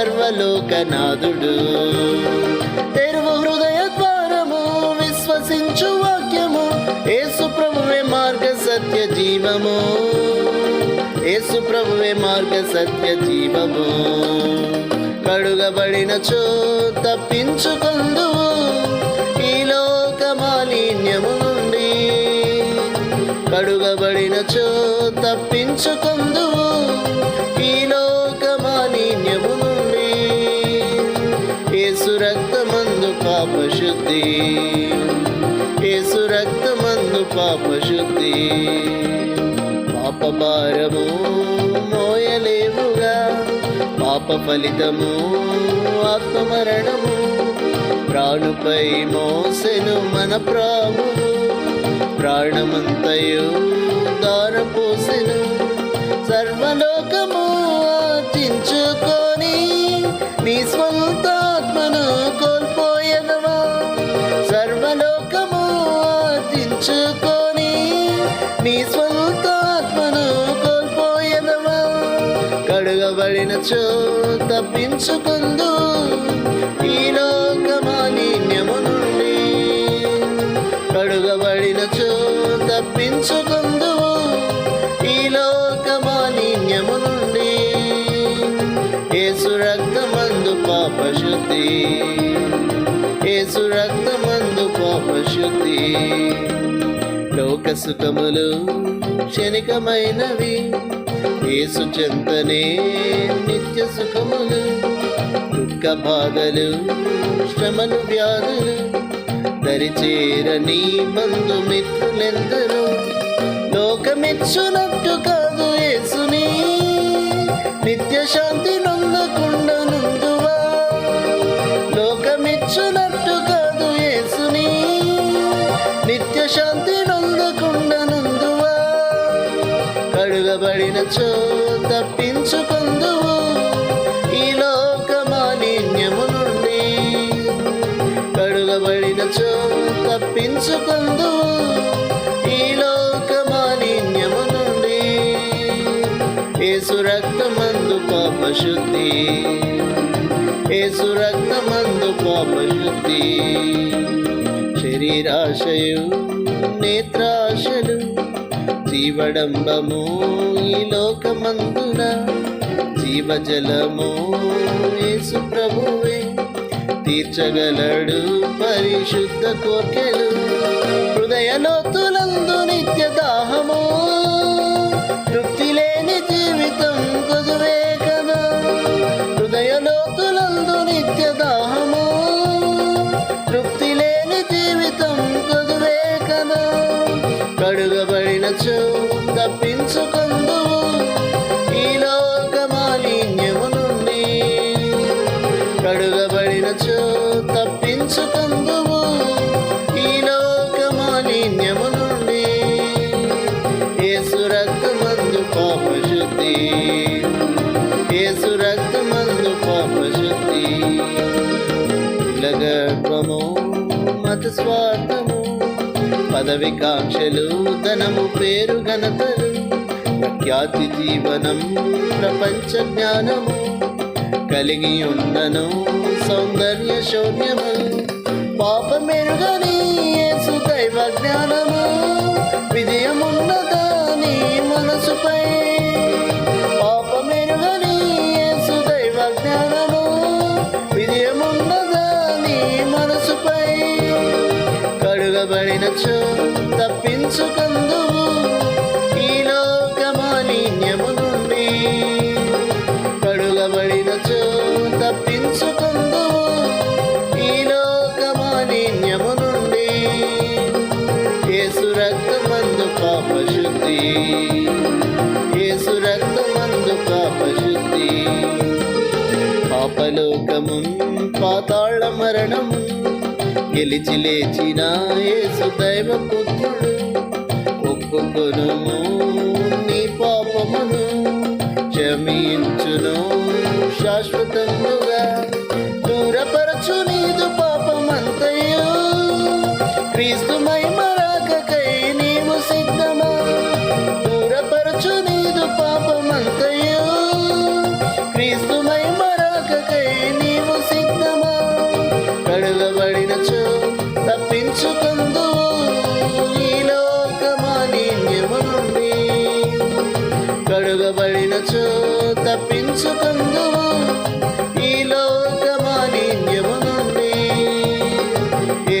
సర్వలోకనాథుడు. తెరువు హృదయ ద్వారము విశ్వసించు వాక్యము. యేసు ప్రభువే మార్గ సత్య జీవము. యేసు ప్రభువే మార్గ సత్య జీవము. కడుగబడిన చో తప్పించుకుందు ఈ లోక మాలిన్యము నుండి కడుగబడిన చో తప్పించుకుందు ఈ పాప శుద్ధి రక్తమందు పాప శుద్ధి పాప భారము పాప ఫలితము ఆత్మమరణము. ప్రాణుపై మోసెను మన ప్రాభువు ప్రాణమంతయు దారపోసెను. సర్వలోకము స్వంతాత్మను కోల్పోయనవా కడుగబడిన చో తప్పించుకుందు ఈ లోకమాలిన్యము నుండి కడుగబడిన చో తప్పించుకుందు ఈ లోకమాలిన్యము నుండి యేసు రక్తమందు పాపశుద్ధి. రక్తమందు లోక సుఖములు క్షణికమైనవి. ఏసు చెంతనే నిత్య సుఖములు దుఃఖ బాధలు శ్రమలు వ్యాధులు. దరిచేరని బంధుమిత్రులెందరూ లోకమిచ్చునట్టు కాదు ఏసుని నిత్య శాంతి తప్పించుకుందువు ఈ లోక మాలిన్యము నుండి. యేసు రక్తమందు పాప శుద్ధి యేసు రక్తమందు పాప శుద్ధి శరీరాశయు నేత్రాశలు జీవడంబము ఈ లోకమందున. జీవజలము ఏసు ప్రభువే. తీర్చగలడు పరిశుద్ధ కోర్కెలు హృదయ లోతులందు నిత్య దాహము. తృప్తి లేని జీవితం కొదువే కదా. హృదయ లోతులందు నిత్య దాహము. తృప్తి లేని జీవితం కొదువే కదా. కడుగబడిన తప్పించుకో కులగర్భము మత స్వార్థము పదవికాంక్షలు ధనము పేరు ఘనతలు ప్రఖ్యాతి జీవనం ప్రపంచ జ్ఞానము కలిగి ఉండను సౌందర్య శౌర్యము పాపమెరుగని యేసు దైవ జ్ఞానము. శుద్ధి పాతాళ మరణం గెలిచి లేచిన యేసు దైవ పుత్రుడు ఒప్పుకొనుము నీ పాపమును క్షమించును శాశ్వతముగా కడుగబడినచో తప్పించుకుందు ఈ లోక మాలిన్యము నుండి ఏ